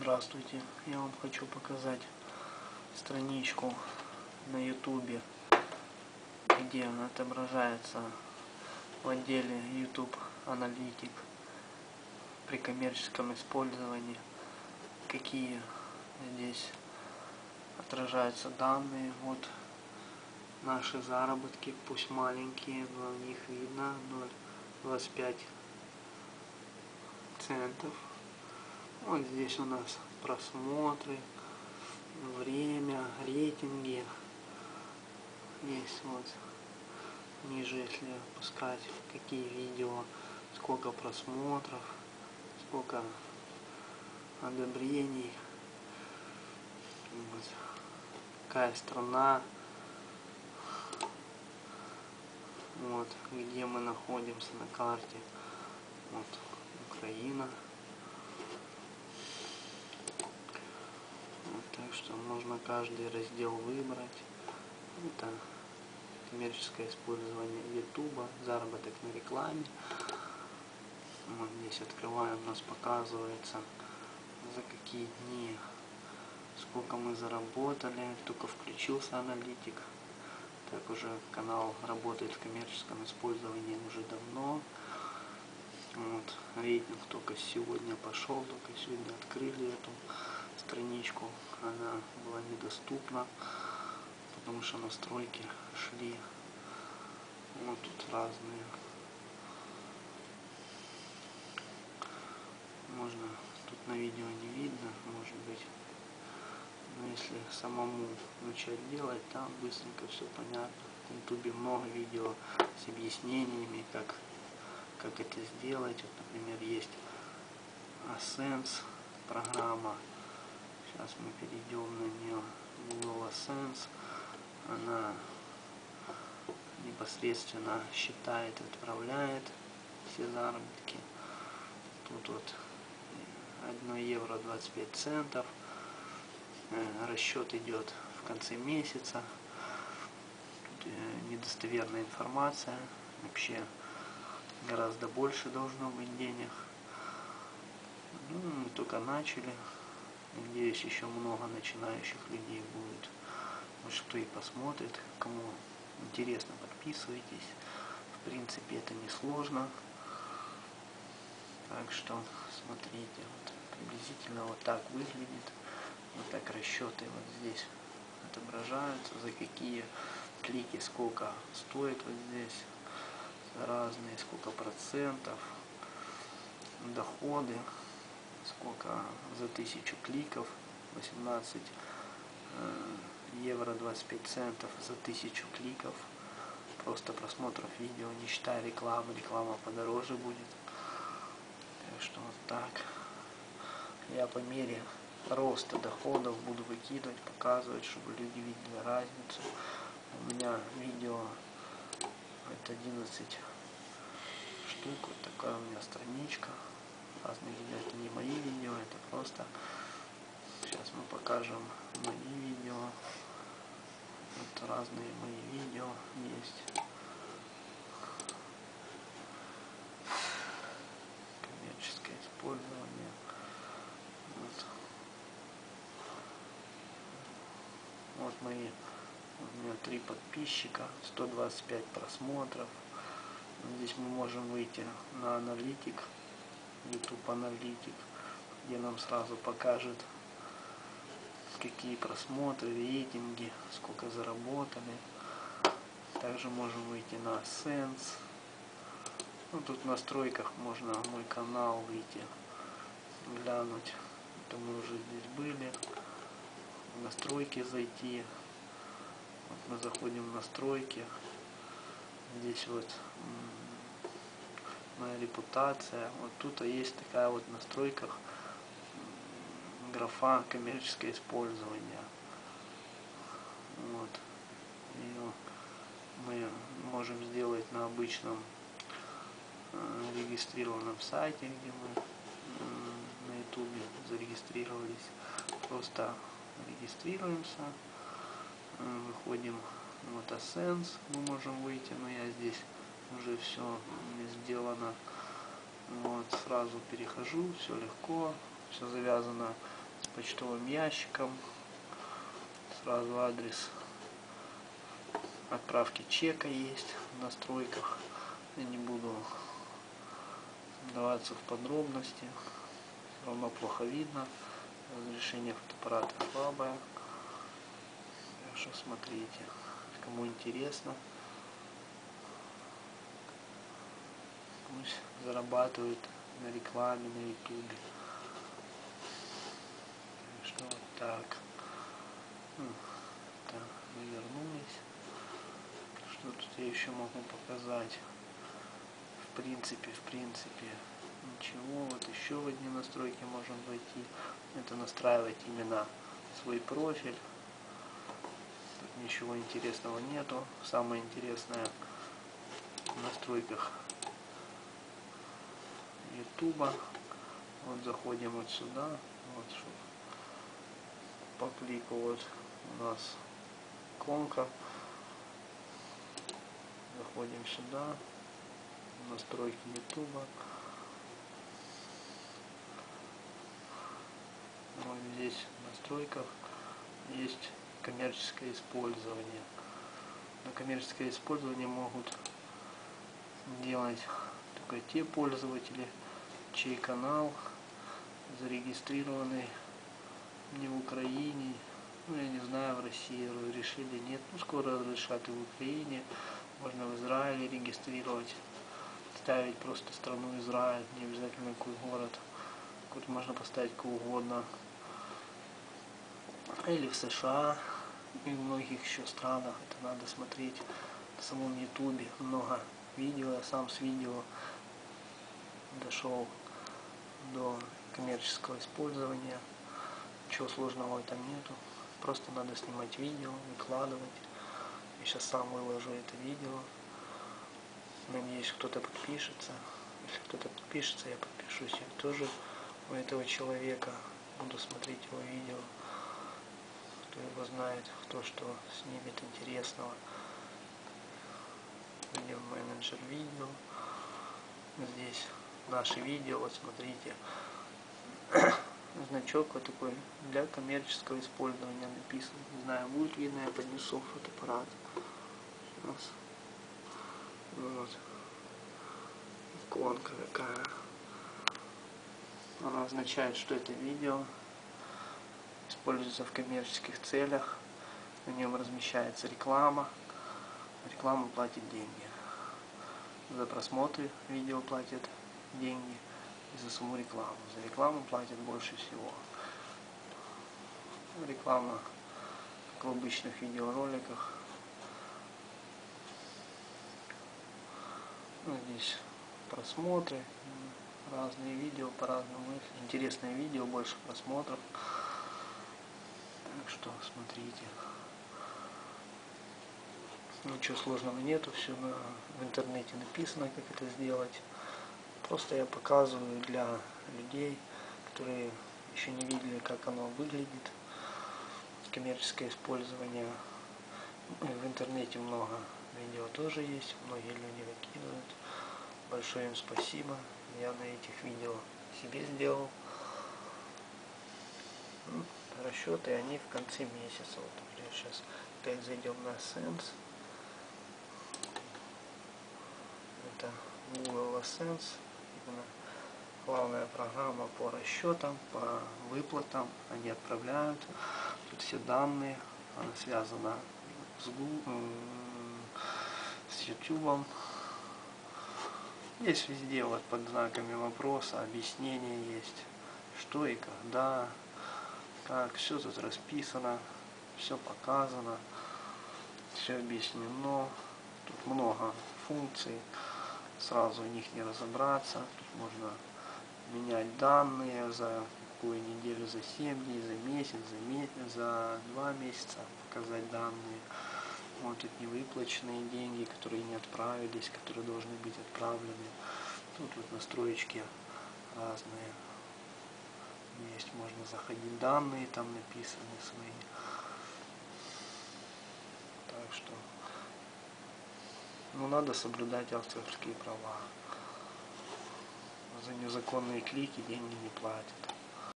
Здравствуйте, я вам хочу показать страничку на ютубе, где отображается в отделе YouTube аналитик при коммерческом использовании, какие здесь отражаются данные, вот наши заработки, пусть маленькие, но в них видно. 0,25 центов вот здесь у нас просмотры, время, рейтинги. Есть вот ниже, если опускать, какие видео, сколько просмотров, сколько одобрений. Вот. Какая страна. Вот, где мы находимся на карте. Вот, Украина. Так что можно каждый раздел выбрать. Это коммерческое использование YouTube, заработок на рекламе. Вот здесь открываем, у нас показывается за какие дни, сколько мы заработали. Только включился аналитик. Так уже канал работает в коммерческом использовании уже давно. Вот, рейтинг только сегодня пошел, только сегодня открыли эту страничку, она была недоступна, потому что настройки шли вот тут разные. Можно, тут на видео не видно, может быть, но если самому начать делать, там быстренько все понятно. В ютубе много видео с объяснениями, как, как это сделать. Вот, например, есть Ascense программа, Сейчас мы перейдем на нее Google AdSense. Она непосредственно считает, отправляет все заработки. Тут вот 1 евро 25 центов. Э, расчет идет в конце месяца. Тут э, недостоверная информация. Вообще гораздо больше должно быть денег. Ну, мы только начали. Надеюсь, еще много начинающих людей будет. Может, кто и посмотрит. Кому интересно, подписывайтесь. В принципе, это не сложно. Так что, смотрите, вот приблизительно вот так выглядит. Вот так расчеты вот здесь отображаются, за какие клики сколько стоит вот здесь разные, сколько процентов, доходы сколько? За тысячу кликов 18 э, евро 25 центов за тысячу кликов. Просто просмотров видео не считая рекламы реклама подороже будет. Так что вот так. Я по мере роста доходов буду выкидывать показывать чтобы люди видели разницу. У меня видео это 11 штук вот такая у меня страничка разные видео. Это не мои видео, это просто сейчас мы покажем мои видео. Вот разные мои видео есть. Коммерческое использование. Вот, вот мои у меня три подписчика, 125 просмотров. Здесь мы можем выйти на аналитик YouTube аналитик, где нам сразу покажет, какие просмотры, рейтинги, сколько заработали. Также можем выйти на Sense. Ну, тут в настройках можно мой канал выйти, глянуть. Это мы уже здесь были. В настройки зайти. Вот мы заходим в настройки. Здесь вот моя репутация. Вот тут есть такая вот в настройках графа коммерческое использование. Вот. Ее мы можем сделать на обычном э, регистрированном сайте, где мы на ютубе зарегистрировались. Просто регистрируемся, э, выходим вот Ascens, мы можем выйти, но я здесь уже все сделано. Вот, сразу перехожу, все легко, все завязано с почтовым ящиком. Сразу адрес отправки чека есть в настройках. Я не буду вдаваться в подробности. Все равно плохо видно. Разрешение фотоаппарата слабое. Так что смотрите, кому интересно. Зарабатывают на рекламе на ютубе. Что вот так. Так, мы вернулись. Что тут я еще могу показать? В принципе, в принципе, ничего. Вот еще в одни настройки можем войти. Это настраивать именно свой профиль. Тут ничего интересного нету. Самое интересное в настройках ютуба. Вот заходим вот сюда. Вот по клику вот у нас иконка. Заходим сюда. Настройки ютуба. Вот здесь в настройках есть коммерческое использование. На коммерческое использование могут делать только те пользователи, чей канал зарегистрированный не в Украине, ну я не знаю, в России разрешили, нет, ну скоро разрешат и в Украине, можно в Израиле регистрировать, ставить просто страну Израиль, не обязательно какой город, какой можно поставить какой угодно, или в США, и в многих еще странах, это надо смотреть на самом ютубе, много видео, я сам с видео дошел до коммерческого использования. Ничего сложного в этом нету. Просто надо снимать видео, выкладывать. Я сейчас сам выложу это видео. Надеюсь, кто-то подпишется. Если кто-то подпишется, я подпишусь я тоже у этого человека. Буду смотреть его видео. Кто его знает, кто что снимет интересного. Видео менеджер видео. Здесь наши видео, вот смотрите, значок вот такой для коммерческого использования написан. Не знаю, будет видно, я поднесу фотоаппарат. Сейчас. Вот. Иконка какая. Она означает, что это видео используется в коммерческих целях. На нем размещается реклама. Реклама платит деньги. За просмотры видео платят деньги и за саму рекламу. За рекламу платят больше всего. Реклама, как в обычных видеороликах. Ну, здесь просмотры, разные видео по-разному. Интересное видео, больше просмотров. Так что смотрите. Ничего сложного нету, все на, в интернете написано, как это сделать. Просто я показываю для людей, которые еще не видели, как оно выглядит. Коммерческое использование. В интернете много видео тоже есть, многие люди выкидывают. Большое им спасибо. Я на этих видео себе сделал. Ну, расчеты, они в конце месяца. Вот, сейчас опять зайдем на Sense. Это Google AdSense главная программа по расчетам, по выплатам. Они отправляют. Тут все данные. Она связана с, Google, с YouTube. Есть везде вот под знаками вопроса объяснение есть, что и когда, как, все тут расписано, все показано, все объяснено. Тут много функций сразу в них не разобраться. Тут можно менять данные за какую неделю, за 7 дней, за месяц, за, месяц, за 2 месяца показать данные. Вот тут невыплаченные деньги, которые не отправились, которые должны быть отправлены. Тут вот настроечки разные. Есть, можно заходить, данные там написаны свои. Так что ну, надо соблюдать авторские права. За незаконные клики деньги не платят.